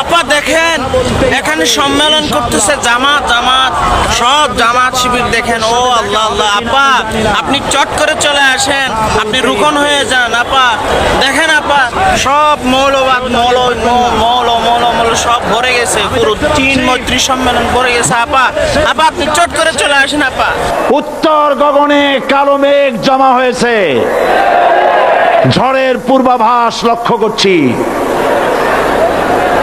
আপা দেখেন এখানে সম্মেলন করতেছে জামাত জামাত সব জামাত শিবির দেখেন। ও আল্লাহ আল্লাহ আপা আপনি চট করে চলে আসেন আপনি রুকন হয়ে যান আপা। দেখেন আপা সব মৌলবাদ মৌল মৌল মৌল মৌল সব ভরে গেছে পুরো তিন মৈত্রী সম্মেলন ভরে গেছে আপা। আপা আপনি চট করে চলে আসেন আপা। উত্তর গগনে কালো মেঘ জমা হয়েছে। ঝড়ের পূর্বাভাস লক্ষ্য করছি।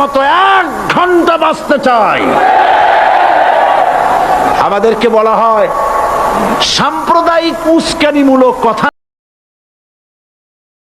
মতো এক ঘণ্টা বাঁচতে চাই। আমাদেরকে বলা হয় সাম্প্রদায়িক উস্কানিমূলক কথা।